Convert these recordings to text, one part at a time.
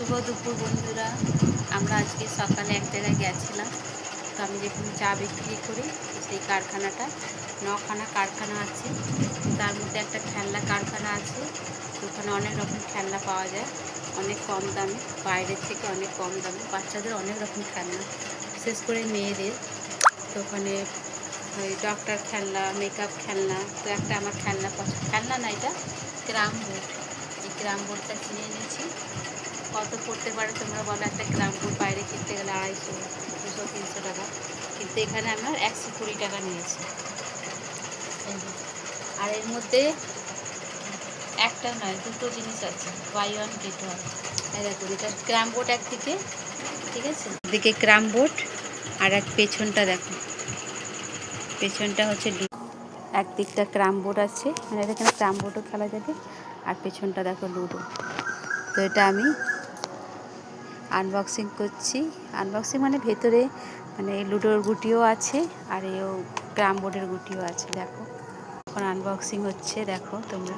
শুভ দুপুর, বন্ধুরা। আমরা আজকে সকালে এক জায়গায় গেছিলাম। তো আমি যেখানে চা বিক্রি করি, সেই কারখানাটা। নখানা কারখানা আছে। তার মধ্যে একটা খেলনা কারখানা আছে। ওখানে অনেক রকম খেলনা পাওয়া যায়। অনেক কম দামে, বাইরের থেকে অনেক কম দামে। বাচ্চাদের অনেক রকম খেলনা। বিশেষ করে মেয়েদের। তো ওখানে ওই ডক্টর খেলনা মেকআপ খেলনা, তো একটা আমার খেলনা পছন্দ। খেলনা না এটা গ্রাম বোর্ড। এই গ্রাম বোর্ডটা কিনে এনেছি। কত পড়তে পারে, তোমরা বলো একটা গ্রাম বোর্ড বাইরে কিনতে গেলে আড়াইশো, দুশো, তিনশো টাকা। কিন্তু এখানে আমার একশো কুড়ি টাকা নিয়েছি। আর এর মধ্যে একটা নয়, দুটো জিনিস আছে। বাই ওয়ান গেট ওয়ান দেখো এটা ক্রাম বোর্ড একদিকে ঠিক আছে? এদিকে ক্রাম বোর্ড আর এক পেছনটা দেখো। পেছনটা হচ্ছে একদিকটা ক্রাম বোর্ড আছে। মানে এখানে ক্রাম বোর্ডও খেলা যাবে, আর পেছনটা দেখো লুডো তো এটা আমি আনবক্সিং করছি। আনবক্সিং মানে ভেতরে মানে লুডোর গুটিও আছে আর এও ক্রাম বোর্ডের গুটিও আছে দেখো। এখন আনবক্সিং হচ্ছে দেখো তোমরা।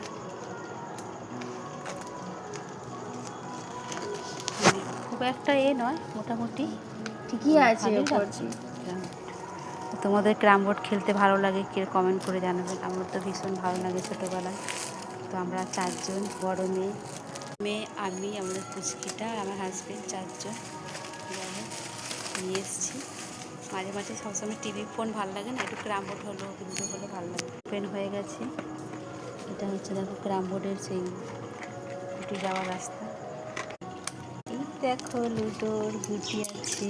খুব একটা এ নয় মোটামুটি। ঠিকই আছে। তোমাদের ক্রাম বোর্ড খেলতে ভালো লাগে কে কমেন্ট করে জানাবেন। আমার তো ভীষণ ভালো লাগে ছোটোবেলায়। তো আমরা চারজন বড় মেয়ে। মেয়ে আমি, আমাদের পুচকিটা আমার হাজবেন্ড চারজন নিয়ে এসেছি। মাঝে মাঝে সবসময় টিভি ফোন ভালো লাগে না, একটু ক্রাম বোর্ড হলো কিন্তু হলো ভালো লাগে। ওপেন হয়ে গেছে। এটা হচ্ছে দেখো ক্রাম বোর্ডের সেই উঠে যাওয়ার রাস্তা। এই দেখো লুডোর গুটি আছে।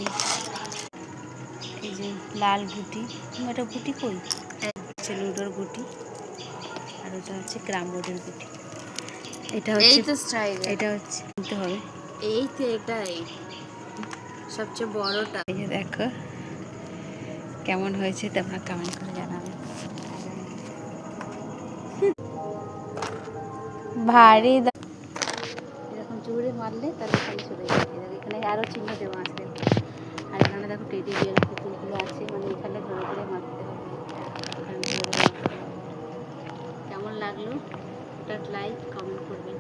এই যে লাল গুটি। এটা গুটি কই? হচ্ছে লুডোর গুটি। আর ওটা হচ্ছে ক্রাম বোর্ডের গুটি। এটা হচ্ছে এটা হচ্ছে কিনতে হবে। এই তো এটাই সবচেয়ে বড়টা। এই যে দেখো কেমন হয়েছে তোমরা কমেন্ট করে জানাবে। ভারী এরকম জোরে মারলে তাহলে এখানে চলে যাবে এখানে আরও চিহ্ন দেওয়া আছে। আর এখানে দেখো টেডি বিয়ার পুতুলগুলো আছে। মানে এখানে ধরে ধরে মারতে হবে। কেমন লাগল? ওটা লাইক করবেন